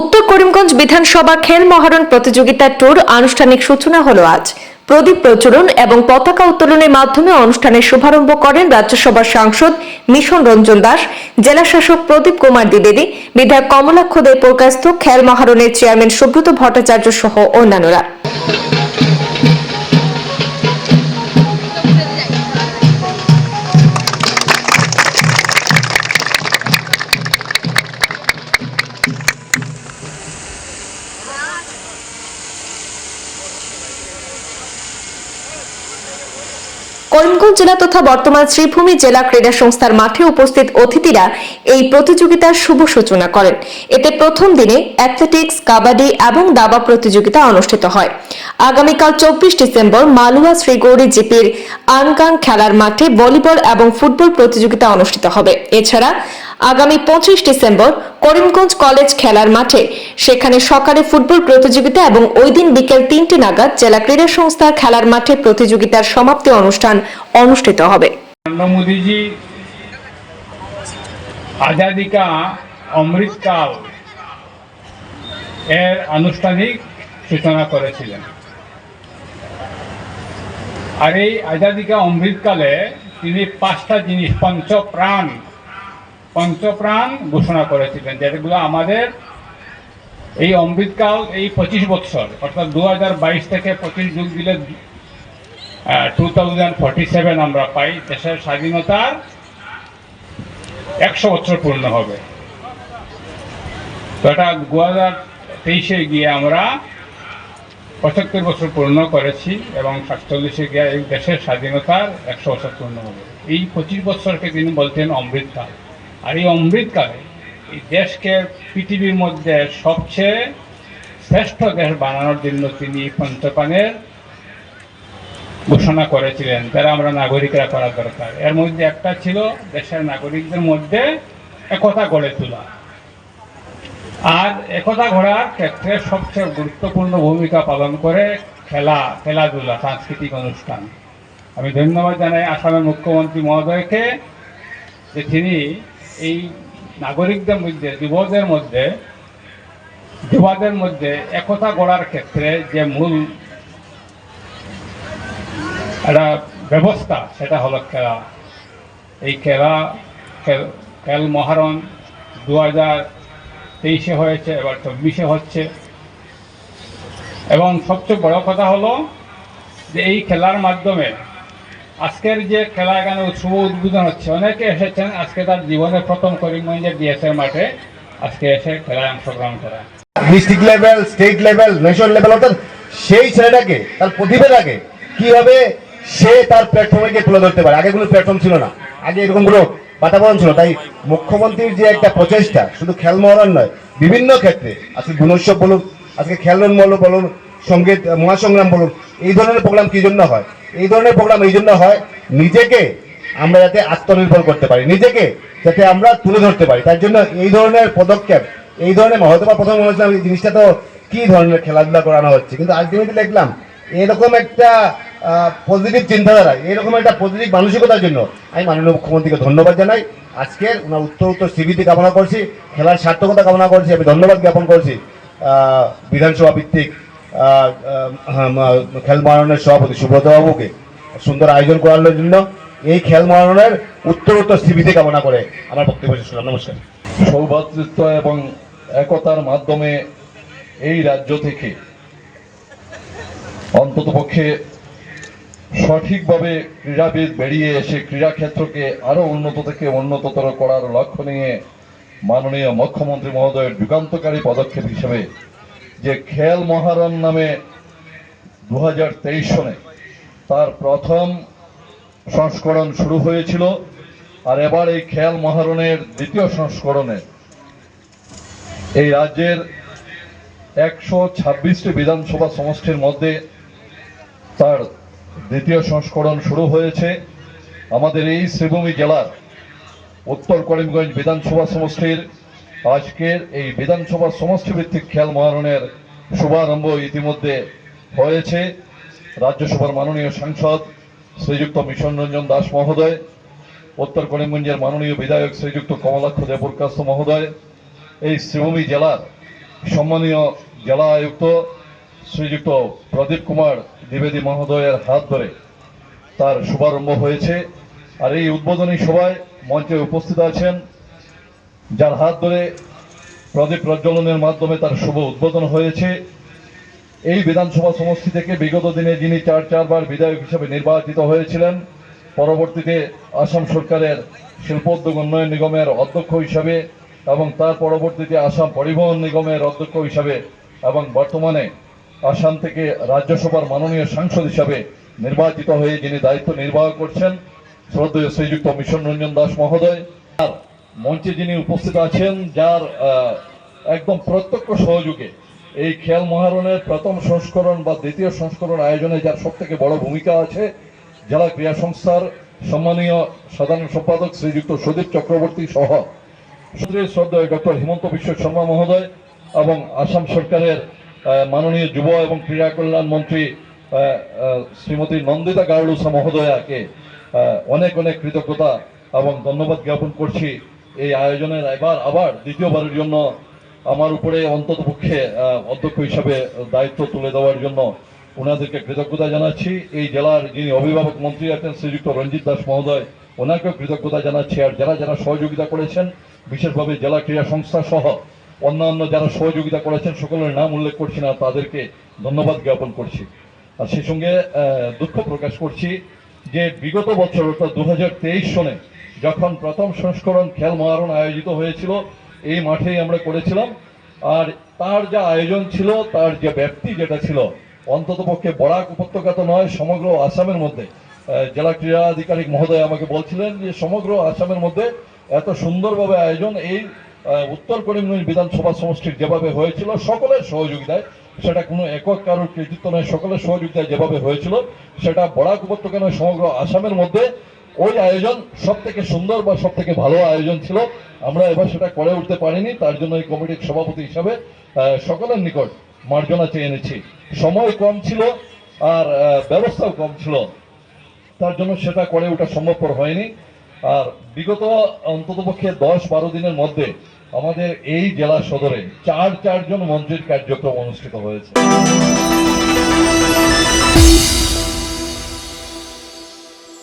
উত্তর করিমগঞ্জ বিধানসভা খেল মহারণ প্রতিযোগিতার ট্যুর আনুষ্ঠানিক সূচনা হলো আজ। প্রদীপ প্রচলন এবং পতাকা উত্তোলনের মাধ্যমে অনুষ্ঠানের শুভারম্ভ করেন রাজ্যসভার সাংসদ মিশন রঞ্জন দাস, জেলা শাসক প্রদীপ কুমার দ্বিবেদী, বিধায়ক কমলাক্ষ দেব প্রকাশিত খেল মহারণের চেয়ারম্যান সুব্রত ভট্টাচার্য সহ অন্যান্যরা। করিমগঞ্জ জেলা তথা বর্তমান শ্রীভূমি জেলা ক্রীড়া সংস্থার মাঠে উপস্থিত অতিথিরা এই প্রতিযোগিতার শুভ সূচনা করেন। এতে প্রথম দিনে অ্যাথলেটিক্স কাবাডি এবং দাবা প্রতিযোগিতা অনুষ্ঠিত হয়। আগামীকাল চব্বিশ ডিসেম্বর মালুয়া শ্রীগৌরী জিপির আনগাং খেলার মাঠে ভলিবল এবং ফুটবল প্রতিযোগিতা অনুষ্ঠিত হবে। এছাড়া আগামী পঁচিশ ডিসেম্বর করিমগঞ্জ কলেজ খেলার মাঠে। সেখানে সকালে ফুটবল প্রতিযোগিতা এবং ওই দিন বিকেল তিনটে নাগাদ জেলা ক্রীড়া সংস্থার খেলার মাঠে প্রতিযোগিতার সমাপ্তি অনুষ্ঠান অনুষ্ঠিত হবে। মোদীজি অমৃতকাল এর আনুষ্ঠানিক সূচনা করেছিলেন। আর এই আজাদিকা অমৃতকালে তিনি পাঁচটা জিনিস পঞ্চ প্রাণ পঞ্চপ্রাণ ঘোষণা করেছিলেন, যেগুলো আমাদের এই অমৃতকাল এই পঁচিশ বছর অর্থাৎ দু হাজার বাইশ থেকে পঁচিশ যুগ দিলে টু আমরা পাই, দেশের স্বাধীনতার একশো বছর পূর্ণ হবে। তো এটা দু হাজার তেইশে গিয়ে আমরা পঁচাত্তর বছর পূর্ণ করেছি এবং সাতচল্লিশে গিয়ে এই দেশের স্বাধীনতার একশো বছর পূর্ণ হবে। এই পঁচিশ বছরকে তিনি বলতেন অমৃতকাল। আর এই অমৃতকালে এই দেশকে পৃথিবীর মধ্যে সবচেয়ে শ্রেষ্ঠ দেশ বানানোর জন্য তিনি পঞ্চপানের ঘোষণা করেছিলেন যারা আমরা নাগরিকরা করা দরকার। এর মধ্যে একটা ছিল দেশের নাগরিকদের মধ্যে একতা গড়ে তোলা। আর একতা গড়ার ক্ষেত্রে সবচেয়ে গুরুত্বপূর্ণ ভূমিকা পালন করে খেলা, খেলাধুলা, সাংস্কৃতিক অনুষ্ঠান। আমি ধন্যবাদ জানাই আসামের মুখ্যমন্ত্রী মহোদয়কে যে তিনি এই নাগরিকদের মধ্যে, যুবদের মধ্যে, যুবাদের মধ্যে একতা গড়ার ক্ষেত্রে যে মূল একটা ব্যবস্থা, সেটা হলো খেলা। এই খেলা, খেল- মহারণ দু হাজার তেইশে হয়েছে, এবার চব্বিশে হচ্ছে। এবং সবচেয়ে বড় কথা হলো যে এই খেলার মাধ্যমে আজকের যে খেলা এখানে শুভ উদ্বোধন হচ্ছে, অনেকে এসেছেন, আজকে তার জীবনের প্রথম করিমগঞ্জের ডিএসের মাঠে আজকে এসে খেলায় অংশগ্রহণ করা district level, state level national level অর্থাৎ সেই ছেলেটাকে, তার প্রতিভাটাকে কীভাবে সে তার প্ল্যাটফর্মে তুলে ধরতে পারে? আগে কোনো প্ল্যাটফর্ম ছিল না। আগে এরকম কোনো বাতাবরণ ছিল তাই মুখ্যমন্ত্রীর যে একটা প্রচেষ্টা, শুধু খেল মহরণ নয়, বিভিন্ন ক্ষেত্রে, আজকে গুণোৎসব বলুন, আজকে খেলন মল বলুন সংগীত, মহাসংগ্রাম বলুন, এই ধরনের প্রোগ্রাম কি জন্য হয়? এই ধরনের প্রোগ্রাম এই জন্য হয় নিজেকে আমরা যাতে আত্মনির্ভর করতে পারি, নিজেকে যাতে আমরা তুলে ধরতে পারি। তার জন্য এই ধরনের পদক্ষেপ, এই ধরনের হয়তো বা প্রথম বলেছিলাম, এই জিনিসটা তো কী ধরনের খেলাধুলা করানো হচ্ছে? কিন্তু আলটিমেটলি দেখলাম, এরকম একটা পজিটিভ চিন্তাধারা, এরকম একটা পজিটিভ মানসিকতার জন্য আমি মাননীয় মুখ্যমন্ত্রীকে ধন্যবাদ জানাই। আজকের ওনার উত্তর উত্তর সিবিতে কামনা করছি, খেলার সার্থকতা কামনা করছি, আমি ধন্যবাদ জ্ঞাপন করছি বিধানসভা ভিত্তিক খেল মহারণের সভাপতি সুব্রত বাবুকে সুন্দর আয়োজন করানোর জন্য এই খেল মহারণের উত্তর উত্তর সিবিতে কামনা করে আমার বক্তব্য শেষ করলাম। নমস্কার। সৌভাতৃত্ব এবং একতার মাধ্যমে এই রাজ্য থেকে অন্ততপক্ষে সঠিকভাবে ক্রীড়াবিদ বেরিয়ে এসে ক্রীড়াক্ষেত্রকে আরও উন্নত থেকে উন্নততর করার লক্ষ্য নিয়ে মাননীয় মুখ্যমন্ত্রী মহোদয়ের যুগান্তকারী পদক্ষেপ হিসেবে যে খেল মহারণ নামে দু হাজার তেইশ সনে তার প্রথম সংস্করণ শুরু হয়েছিল, আর এবার এই খেল মহারণের দ্বিতীয় সংস্করণে। এই রাজ্যের একশো ছাব্বিশটি বিধানসভা সমষ্টির মধ্যে তার দ্বিতীয় সংস্করণ শুরু হয়েছে। আমাদের এই শ্রীভূমি জেলার উত্তর করিমগঞ্জ বিধানসভা সমষ্টির আজকের এই বিধানসভা সমষ্টি ভিত্তিক খেল মহারণের শুভারম্ভ ইতিমধ্যে হয়েছে। রাজ্যসভার মাননীয় সাংসদ শ্রীযুক্ত মিশন রঞ্জন দাস মহোদয়, উত্তর করিমগঞ্জের মাননীয় বিধায়ক শ্রীযুক্ত কমলাক্ষ দেবপ্রকাশ মহোদয়, এই শ্রীভূমি জেলার সম্মানীয় জেলা আয়ুক্ত শ্রীযুক্ত প্রদীপ কুমার দ্বিবেদী মহোদয়ের হাত ধরে তার শুভারম্ভ হয়েছে। আর এই উদ্বোধনী সভায় মঞ্চে উপস্থিত আছেন যার হাত ধরে প্রদীপ প্রজ্বলনের মাধ্যমে তার শুভ উদ্বোধন হয়েছে। এই বিধানসভা সমষ্টি থেকে বিগত দিনে যিনি চার, চারবার বিধায়ক হিসেবে নির্বাচিত হয়েছিলেন, পরবর্তীতে আসাম সরকারের শিল্পোদ্যোগ উন্নয়ন নিগমের অধ্যক্ষ হিসাবে এবং তার পরবর্তীতে আসাম পরিবহন নিগমের অধ্যক্ষ হিসাবে এবং বর্তমানে আসাম থেকে রাজ্যসভার মাননীয় সাংসদ হিসাবে নির্বাচিত হয়ে যিনি দায়িত্ব নির্বাহ করছেন, শ্রদ্ধেয় শ্রীযুক্ত মিশন রঞ্জন দাস মহোদয়। আর মঞ্চে যিনি উপস্থিত আছেন, যার একদম প্রত্যক্ষ সহযোগে এই খেয়াল মহারণের প্রথম সংস্করণ বা দ্বিতীয় সংস্করণ আয়োজনে যার সব থেকে বড় ভূমিকা আছে, জেলা ক্রীড়া সংস্থার সম্মানীয় সাধারণ সম্পাদক শ্রীযুক্ত সুদীপ চক্রবর্তী সহ শ্রদ্ধেয় ডক্টর হিমন্ত বিশ্ব শর্মা মহোদয় এবং আসাম সরকারের মাননীয় যুব এবং ক্রীড়া কল্যাণ মন্ত্রী শ্রীমতী নন্দিতা গারুসা মহোদয়াকে অনেক অনেক কৃতজ্ঞতা এবং ধন্যবাদ জ্ঞাপন করছি। এই আয়োজনের এবার আবার দ্বিতীয়বারের জন্য আমার উপরে অন্তত পক্ষে অধ্যক্ষ হিসাবে দায়িত্ব তুলে দেওয়ার জন্য ওনাদেরকে কৃতজ্ঞতা জানাচ্ছি। এই জেলার যিনি অভিভাবক মন্ত্রী আছেন শ্রীযুক্ত রঞ্জিত দাস মহোদয়, ওনাকেও কৃতজ্ঞতা জানাচ্ছি। আর যারা যারা সহযোগিতা করেছেন, বিশেষভাবে জেলা ক্রীড়া সংস্থা সহ অন্যান্য যারা সহযোগিতা করেছেন, সকলের নাম উল্লেখ করছি না, তাদেরকে ধন্যবাদ জ্ঞাপন করছি। আর সেই সঙ্গে দুঃখ প্রকাশ করছি যে বিগত বছর অর্থাৎ দু হাজার তেইশ সনে যখন প্রথম সংস্করণ খেল মহারণ আয়োজিত হয়েছিল, এই মাঠেই আমরা করেছিলাম। আর তার যা আয়োজন ছিল, তার যে ব্যাপ্তি যেটা ছিল, অন্তত পক্ষে বরাক উপত্যকা তো নয়, সমগ্র আসামের মধ্যে। জেলা ক্রীড়া আধিকারিক মহোদয় আমাকে বলছিলেন যে, সমগ্র আসামের মধ্যে এত সুন্দরভাবে আয়োজন, এই উত্তর করিমগঞ্জ বিধানসভা সমষ্টির যেভাবে হয়েছিল, সকলের সহযোগিতায়, সেটা কোনো একক কারোর কৃতিত্ব নয়, সকলের সহযোগিতায় যেভাবে হয়েছিল, সেটা বরাক উপত্যকা নয়, সমগ্র আসামের মধ্যে ওই আয়োজন সব থেকে সুন্দর বা সব থেকে ভালো আয়োজন ছিল। আমরা এবার সেটা করে উঠতে পারিনি, তার জন্য এই কমিটির সভাপতি হিসাবে সকলের নিকট মার্জনা চেয়ে এনেছি। সময় কম ছিল আর ব্যবস্থাও কম ছিল। তার জন্য সেটা করে ওঠা সম্ভবপর হয়নি। আর বিগত অন্ততপক্ষে দশ বারো দিনের মধ্যে আমাদের এই জেলা সদরে চার চারজন মন্ত্রীর কার্যক্রম অনুষ্ঠিত হয়েছে।